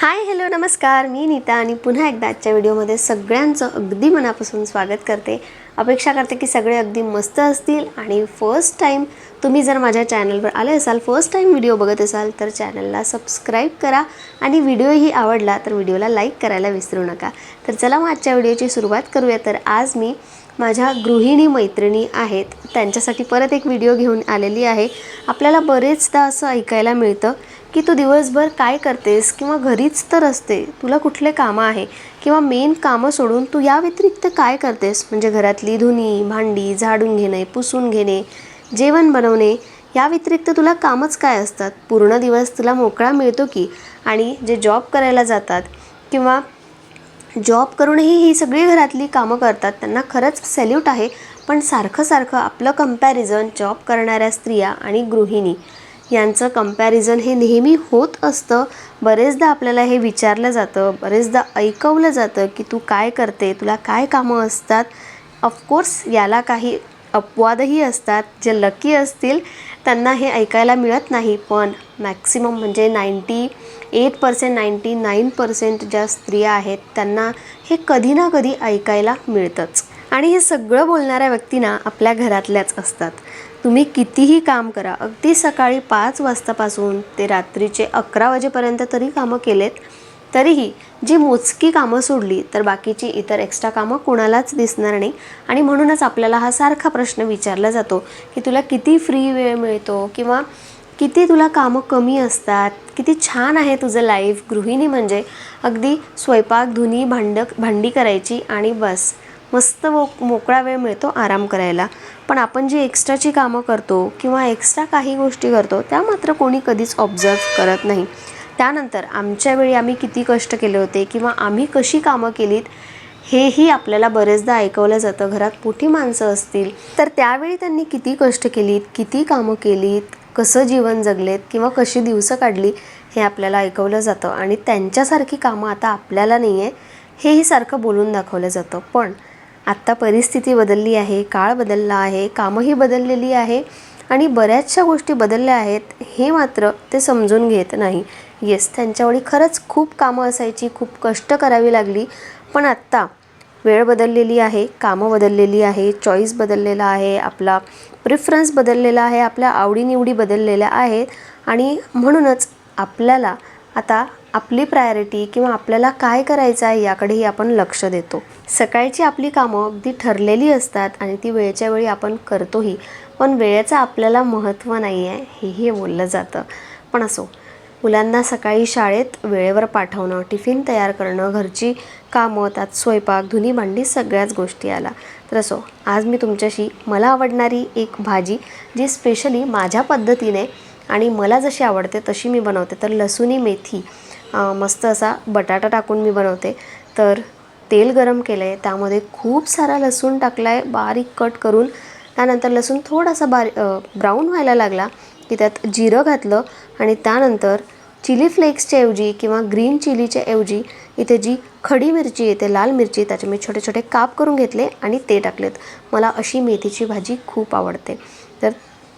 Hi hello नमस्कार. मी नीता आणि पुन्हा एकदा आजच्या व्हिडिओमध्ये सगळ्यांचं अगदी मनापासून स्वागत करते. अपेक्षा करते की सगळे अगदी मस्त असतील. आणि फर्स्ट टाईम तुम्ही जर माझ्या चॅनलवर आले असाल फर्स्ट टाईम व्हिडिओ बघत असाल तर चॅनलला सबस्क्राईब करा. आणि व्हिडिओही आवडला तर व्हिडिओला लाईक करायला विसरू नका. तर चला मग आजच्या व्हिडिओची सुरुवात करूया. तर आज मी माझ्या गृहिणी मैत्रिणी आहेत. त्यांच्यासाठी परत एक व्हिडिओ घेऊन आलेली आहे. आपल्याला बरेचदा असं ऐकायला मिळतं की तू दिवसभर काय करतेस किंवा घरीच तर असते तुला कुठले कामं आहे किंवा मेन कामं सोडून तू या व्यतिरिक्त काय करतेस? म्हणजे घरातली धुनी भांडी झाडून घेणे पुसून घेणे जेवण बनवणे या व्यतिरिक्त तुला कामच काय असतात? पूर्ण दिवस तुला मोकळा मिळतो की? आणि जे जॉब करायला जातात किंवा जॉब करूनही ही सगळी घरातली कामं करतात त्यांना खरंच सॅल्यूट आहे. पण सारखं सारखं आपलं कंपॅरिझन जॉब करणाऱ्या स्त्रिया आणि गृहिणी यांचं कंपॅरिझन हे नेहमी होत असतं. बरेचदा आपल्याला हे विचारलं जातं. बरेचदा ऐकवलं जातं की तू काय करते? तुला काय कामं असतात? ऑफकोर्स याला काही अपवादही असतात. जे लकी असतील त्यांना हे ऐकायला मिळत नाही. पण मॅक्सिमम म्हणजे ninety eight percent ninety nine percent ज्या स्त्रिया आहेत त्यांना हे कधी ना कधी ऐकायला मिळतंच. आणि हे सगळं बोलणाऱ्या व्यक्तींना आपल्या घरातल्याच असतात. तुम्ही कितीही काम करा अगदी सकाळी पाच वाजतापासून ते रात्रीचे अकरा वाजेपर्यंत तरी कामं केलेत तरीही जी मोजकी कामं सोडली तर बाकीची इतर एक्स्ट्रा कामं कोणालाच दिसणार नाही. आणि म्हणूनच आपल्याला हा सारखा प्रश्न विचारला जातो की तुला किती फ्री वेळ मिळतो किंवा किती तुला कामं कमी असतात किती छान आहे तुझं लाईफ गृहिणी म्हणजे. अगदी स्वयंपाक धुनी भांड भांडी करायची आणि बस. मस्त मो मोकळा वेळ मिळतो आराम करायला. पण आपण जी एक्स्ट्राची कामं करतो किंवा एक्स्ट्रा काही गोष्टी करतो त्या मात्र कोणी कधीच ऑब्झर्व करत नाही. त्यानंतर आमच्या वेळी आम्ही किती कष्ट केले होते किंवा आम्ही कशी कामं केलीत हेही आपल्याला बरेचदा ऐकवलं जातं. घरात मोठी माणसं असतील तर त्यावेळी त्यांनी किती कष्ट केलीत किती कामं केलीत कसं जीवन जगलेत किंवा कशी दिवसं काढली हे आपल्याला ऐकवलं जातं. आणि त्यांच्यासारखी कामं आता आपल्याला नाही आहे हेही सारखं बोलून दाखवलं जातं. पण आत्ता परिस्थिती बदलली आहे काळ बदलला आहे कामंही बदललेली आहे आणि बऱ्याचशा गोष्टी बदलल्या आहेत हे मात्र ते समजून घेत नाही. येस त्यांच्यावेळी खरंच खूप कामं असायची खूप कष्ट करावी लागली पण आत्ता वेळ बदललेली आहे कामं बदललेली आहे चॉईस बदललेला आहे आपला प्रिफरन्स बदललेला आहे आपल्या आवडीनिवडी बदललेल्या आहेत आणि म्हणूनच आपल्याला आता आपली प्रायोरिटी किंवा आपल्याला काय करायचं आहे याकडेही आपण लक्ष देतो. सकाळची आपली कामं अगदी ठरलेली असतात आणि ती वेळच्या वेळी आपण करतोही पण वेळेचं आपल्याला महत्त्व नाही आहे हेही बोललं जातं. पण असो मुलांना सकाळी शाळेत वेळेवर पाठवणं टिफिन तयार करणं घरची कामं त्यात स्वयंपाक धुनी भांडी सगळ्याच गोष्टी आला. तर असो आज मी तुमच्याशी मला आवडणारी एक भाजी जी स्पेशली माझ्या पद्धतीने आणि मला जशी आवडते तशी मी बनवते. तर लसुणी मेथी मस्त असा बटाटा टाकून मी बनवते. तर तेल गरम केलं आहे त्यामध्ये खूप सारा लसूण टाकला आहे बारीक कट करून. त्यानंतर लसूण थोडासा बारी ब्राऊन व्हायला लागला की त्यात जिरं घातलं आणि त्यानंतर चिली फ्लेक्सच्या ऐवजी किंवा ग्रीन चिलीच्या ऐवजी इथे जी खडी मिरची येते लाल मिरची त्याचे मी छोटे छोटे काप करून घेतले आणि ते टाकलेत. मला अशी मेथीची भाजी खूप आवडते. तर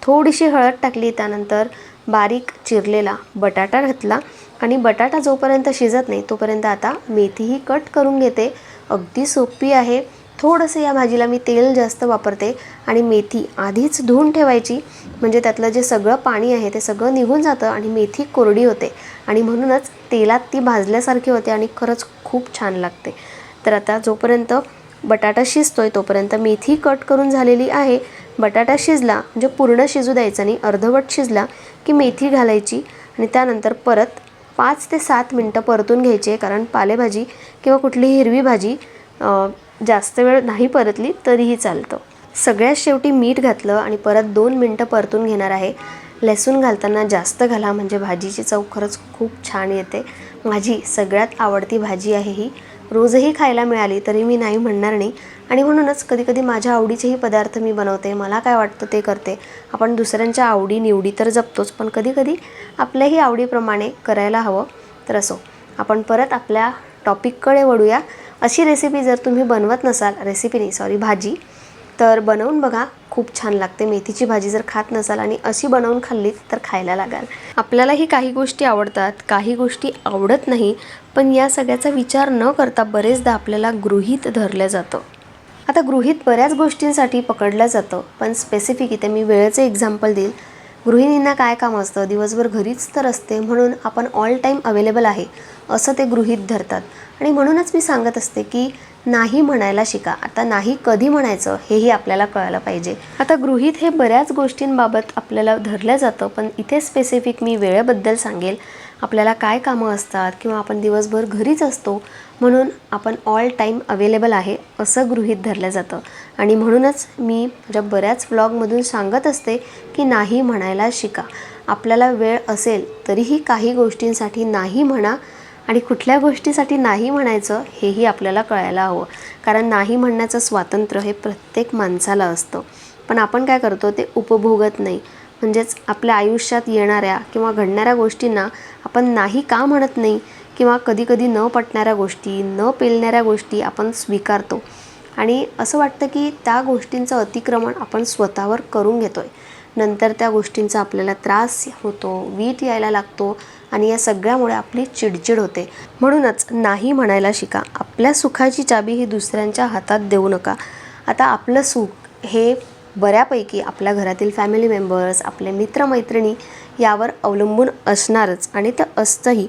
थोडीशी हळद टाकली त्यानंतर बारीक चिरलेला बटाटा घातला आणि बटाटा जोपर्यंत शिजत नाही तोपर्यंत आता मेथीही कट करून घेते. अगदी सोपी आहे. थोडंसं या भाजीला मी तेल जास्त वापरते आणि मेथी आधीच धुवून ठेवायची. म्हणजे त्यातलं जे सगळं पाणी आहे ते सगळं निघून जातं आणि मेथी कोरडी होते. आणि म्हणूनच तेलात ती भाजल्यासारखी होते आणि खरंच खूप छान लागते. तर आता जोपर्यंत बटाटा शिजतोय तोपर्यंत मेथी कट करून झालेली आहे. बटाटा शिजला म्हणजे पूर्ण शिजू द्यायचा आणि अर्धवट शिजला की मेथी घालायची आणि त्यानंतर परत पाच ते सात मिनटं परतून घ्यायचे कारण पालेभाजी किंवा कुठलीही हिरवी भाजी जास्त वेळ नाही परतली तरीही चालतं. सगळ्यात शेवटी मीठ घातलं आणि परत दोन मिनटं परतून घेणार आहे. लसूण घालताना जास्त घाला म्हणजे भाजीची चव खरंच खूप छान येते. माझी सगळ्यात आवडती भाजी आहे ही. रोजही खायला मिळाली तरी मी नाही म्हणणार नाही. आणि म्हणूनच कधीकधी माझ्या आवडीचेही पदार्थ मी बनवते. मला काय वाटतं ते करते. आपण दुसऱ्यांच्या आवडी निवडी तर जपतोच पण कधीकधी आपल्याही आवडीप्रमाणे करायला हवं तर असो. आपण परत आपल्या टॉपिककडे वळूया. अशी रेसिपी जर तुम्ही बनवत नसाल रेसिपी नाही सॉरी भाजी तर बनवून बघा. खूप छान लागते. मेथीची भाजी जर खात नसाल आणि अशी बनवून खाल्ली तर खायला लागाल. आपल्यालाही काही गोष्टी आवडतात काही गोष्टी आवडत नाही पण या सगळ्याचा विचार न करता बरेचदा आपल्याला गृहीत धरलं जातं. आता गृहित बऱ्याच गोष्टींसाठी पकडलं जातं पण स्पेसिफिक इथे मी वेळेचं एक्झाम्पल देईल. गृहिणींना काय काम असतं? दिवसभर घरीच तर असते म्हणून आपण ऑल टाईम अवेलेबल आहे असं ते गृहित धरतात. आणि म्हणूनच मी सांगत असते की नाही म्हणायला शिका. आता नाही कधी म्हणायचं हेही आपल्याला कळायला पाहिजे. आता गृहित हे बऱ्याच गोष्टींबाबत आपल्याला धरलं जातं पण इथे स्पेसिफिक मी वेळेबद्दल सांगेल. आपल्याला काय कामं असतात किंवा आपण दिवसभर घरीच असतो म्हणून आपण ऑल टाईम अवेलेबल आहे असं गृहित धरलं जातं. आणि म्हणूनच मी माझ्या बऱ्याच व्लॉगमधून सांगत असते की नाही म्हणायला शिका. आपल्याला वेळ असेल तरीही काही गोष्टींसाठी नाही म्हणा आणि कुठल्या गोष्टीसाठी नाही म्हणायचं हेही आपल्याला कळायला हवं. कारण नाही म्हणण्याचं स्वातंत्र्य हे प्रत्येक माणसाला असतं. पण आपण काय करतो ते उपभोगत नाही. म्हणजेच आपल्या आयुष्यात येणाऱ्या किंवा घडणाऱ्या गोष्टींना आपण नाही का म्हणत नाही किंवा कधीकधी न पटणाऱ्या गोष्टी न पेलणाऱ्या गोष्टी आपण स्वीकारतो. आणि असं वाटतं की त्या गोष्टींचं अतिक्रमण आपण स्वतःवर करून घेतो आहे नंतर त्या गोष्टींचा आपल्याला त्रास होतो वीट यायला लागतो आणि या सगळ्यामुळे आपली चिडचिड होते. म्हणूनच नाही म्हणायला शिका. आपल्या सुखाची चाबी ही दुसऱ्यांच्या हातात देऊ नका. आता आपलं सुख हे बऱ्यापैकी आपल्या घरातील फॅमिली मेंबर्स आपले मित्रमैत्रिणी यावर अवलंबून असणारच आणि ते असतंही.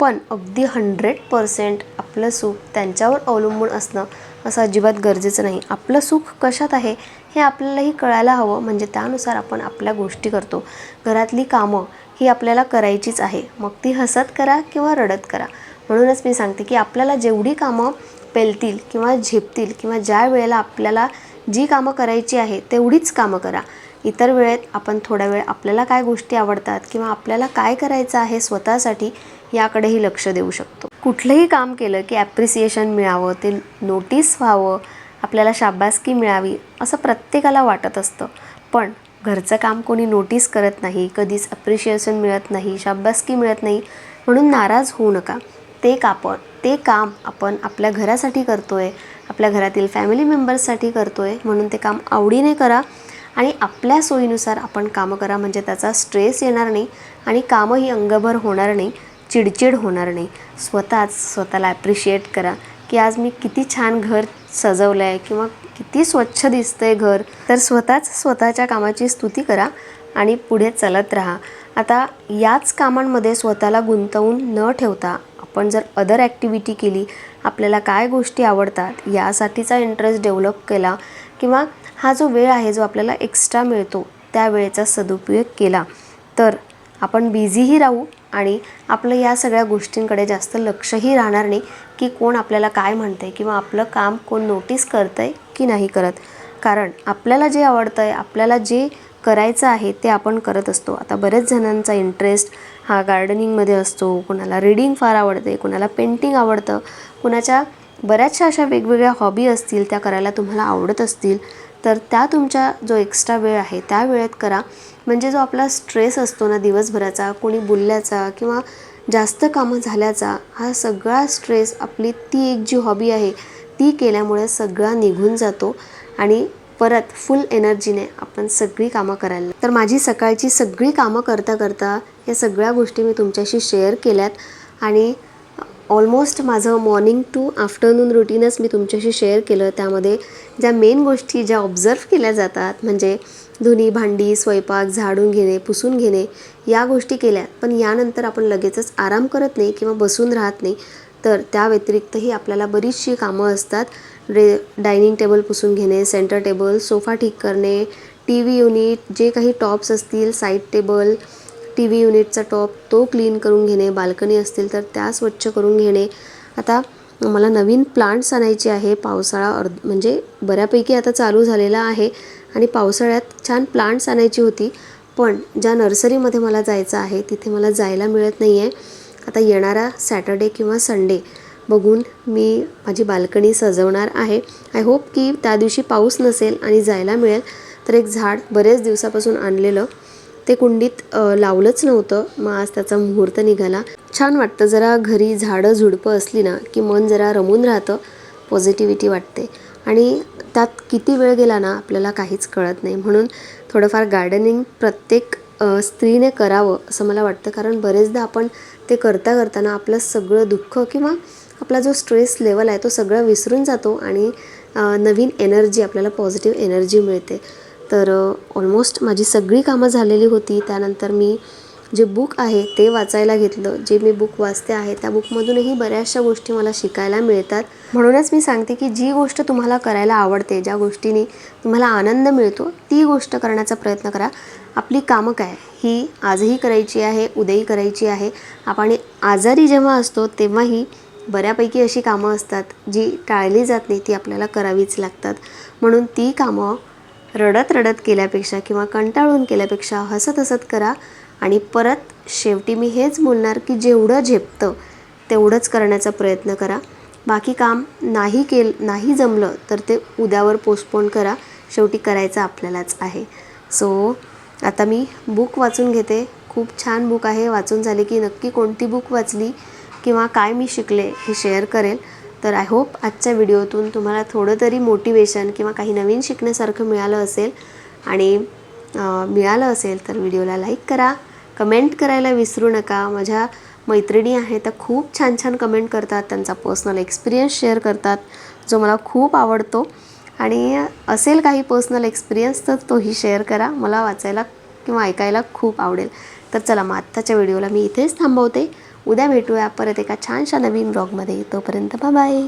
पण अगदी हंड्रेड पर्सेंट आपलं सुख त्यांच्यावर अवलंबून असणं असं अजिबात गरजेचं नाही. आपलं सुख कशात आहे हे आपल्यालाही कळायला हवं. म्हणजे त्यानुसार आपण आपल्या गोष्टी करतो. घरातली कामं ही आपल्याला करायचीच आहे. मग ती हसत करा किंवा रडत करा. म्हणूनच मी सांगते की आपल्याला जेवढी कामं पेलतील किंवा झेपतील किंवा ज्या वेळेला आपल्याला जी कामं करायची आहे तेवढीच कामं करा. इतर वेळेत आपण थोडा वेळ आपल्याला काय गोष्टी आवडतात किंवा आपल्याला काय करायचं आहे स्वतःसाठी याकडेही लक्ष देऊ शकतो. कुठलंही काम केलं की ॲप्रिसिएशन मिळावं ते नोटीस व्हावं आपल्याला शाबासकी मिळावी असं प्रत्येकाला वाटत असतं. पण घरचं काम कोणी नोटीस करत नाही कधीच अप्रिशिएशन मिळत नाही शाबासकी मिळत नाही म्हणून नाराज होऊ नका. ते कापड ते काम आपण आपल्या घरासाठी करतो आहे आपल्या घरातील फॅमिली मेंबर्ससाठी करतो आहे म्हणून ते काम आवडीने करा आणि आपल्या सोयीनुसार आपण कामं करा म्हणजे त्याचा स्ट्रेस येणार नाही आणि कामंही अंगभर होणार नाही चिडचिड होणार नाही. स्वतःच स्वतःला ॲप्रिशिएट करा की आज मी किती छान घर सजवलं आहे किंवा किती स्वच्छ दिसतं आहे घर तर स्वतःच स्वतःच्या कामाची स्तुती करा आणि पुढे चालत राहा. आता याच कामांमध्ये स्वतःला गुंतवून न ठेवता आपण जर अदर ॲक्टिव्हिटी केली आपल्याला काय गोष्टी आवडतात यासाठीचा इंटरेस्ट डेव्हलप केला किंवा हा जो वेळ आहे जो आपल्याला एक्स्ट्रा मिळतो त्या वेळेचा सदुपयोग केला. तर आपण बिझीही राहू आणि आपलं या सगळ्या गोष्टींकडे जास्त लक्षही राहणार नाही की कोण आपल्याला काय म्हणतं आहे किंवा आपलं काम कोण नोटीस करतं आहे की नाही करत. कारण आपल्याला जे आवडतं आहे आपल्याला जे करायचं आहे ते आपण करत असतो. आता बरेच जणांचा इंटरेस्ट हा गार्डनिंगमध्ये असतो कुणाला रीडिंग फार आवडते कुणाला पेंटिंग आवडतं कुणाच्या बऱ्याचशा अशा वेगवेगळ्या हॉबी असतील त्या करायला तुम्हाला आवडत असतील. तर त्या तुमच्या जो एक्स्ट्रा वेळ आहे त्या वेळेत करा. म्हणजे जो आपला स्ट्रेस असतो ना दिवसभराचा कोणी बोलल्याचा किंवा जास्त कामं झाल्याचा हा सगळा स्ट्रेस आपली ती एक जी हॉबी आहे ती केल्यामुळे सगळा निघून जातो आणि परत फुल एनर्जीने आपण सगळी कामं करायला तर माझी सकाळची सगळी कामं करता करता या सगळ्या गोष्टी मी तुमच्याशी शेअर केल्यात आणि ऑलमोस्ट माझं मॉर्निंग टू आफ्टरनून रुटीनच मी तुमच्याशी शेअर केलं. त्यामध्ये ज्या मेन गोष्टी ज्या ऑब्झर्व केल्या जातात म्हणजे धुणी भांडी स्वयंपाक झाडून घेणे पुसून घेणे या गोष्टी केल्या पण यानंतर आपण लगेचच आराम करत नाही किंवा बसून राहत नाही. तर त्या व्यतिरिक्तही आपल्याला बरीचशी कामं असतात. रे डायनिंग टेबल पुसून घेणे सेंटर टेबल सोफा ठीक करणे टी व्ही युनिट जे काही टॉप्स असतील साईड टेबल टी व्ही युनिटचा टॉप तो क्लीन करून घेणे बाल्कनी असतील तर त्या स्वच्छ करून घेणे. आता मला नवीन प्लांट्स आणायचे आहे. पावसाळा अर्ध म्हणजे बऱ्यापैकी आता चालू झालेला आहे आणि पावसाळ्यात छान प्लांट्स आणायची होती. पण ज्या नर्सरीमध्ये मला जायचं आहे तिथे मला जायला मिळत नाही आहे आता येणारा सॅटर्डे किंवा संडे बघून मी माझी बाल्कनी सजवणार आहे. आय होप की त्या दिवशी पाऊस नसेल आणि जायला मिळेल. तर एक झाड बरेच दिवसापासून आणलेलं. ते कुंडीत लावलंच नव्हतं. मग आज त्याचा मुहूर्त निघाला. छान वाटतं. जरा घरी झाडं झुडपं असली ना की मन जरा रमून राहतं पॉझिटिव्हिटी वाटते. आणि त्यात किती वेळ गेला ना आपल्याला काहीच कळत नाही. म्हणून थोडंफार गार्डनिंग प्रत्येक स्त्रीने करावं असं मला वाटतं. कारण बरेचदा आपण ते करता करताना आपलं सगळं दुःख किंवा आपला जो स्ट्रेस लेवल आहे तो सगळा विसरून जातो आणि नवीन एनर्जी आपल्याला पॉझिटिव्ह एनर्जी मिळते. तर ऑलमोस्ट माझी सगळी कामं झालेली होती. त्यानंतर मी जे बुक आहे ते वाचायला घेतलं. जे मी बुक वाचते आहे त्या बुकमधूनही बऱ्याचशा गोष्टी मला शिकायला मिळतात. म्हणूनच मी सांगते की जी गोष्ट तुम्हाला करायला आवडते ज्या गोष्टीने तुम्हाला आनंद मिळतो ती गोष्ट करण्याचा प्रयत्न करा. आपली कामं काय? ही आजही करायची आहे उद्याही करायची आहे. आपण आजारी जेव्हा असतो तेव्हाही बऱ्यापैकी अशी कामं असतात जी टाळली जात नाही ती आपल्याला करावीच लागतात. म्हणून ती कामं रडत रडत केल्यापेक्षा किंवा कंटाळून केल्यापेक्षा हसत हसत करा. आणि परत शेवटी मी हेच बोलणार की जेवढं झेपतं तेवढंच करण्याचा प्रयत्न करा. बाकी काम नाही केल नाही जमलं तर ते उद्यावर पोस्टपोन करा. शेवटी करायचं आपल्यालाच आहे. सो आता मी बुक वाचून घेते. खूप छान बुक आहे. वाचून झाले की नक्की कोणती बुक वाचली किंवा काय मी शिकले हे शेअर करेल. तर आय होप आजच्या व्हिडिओतून तुम्हाला थोडं तरी मोटिवेशन किंवा काही नवीन शिकण्यासारखं मिळालं असेल. आणि मिळालं असेल तर व्हिडिओला लाईक करा. कमेंट करायला विसरू नका. माझ्या मैत्रिणी आहेत त्या खूप छान छान कमेंट करतात. त्यांचा पर्सनल एक्सपिरियन्स शेअर करतात जो मला खूप आवडतो. आणि असेल काही पर्सनल एक्सपिरियन्स तर तोही शेअर करा. मला वाचायला किंवा ऐकायला खूप आवडेल. तर चला मग आत्ताच्या व्हिडिओला मी इथेच थांबवते. उद्या भेटूया परत एका छानशा नवीन ब्लॉगमध्ये. तोपर्यंत बाय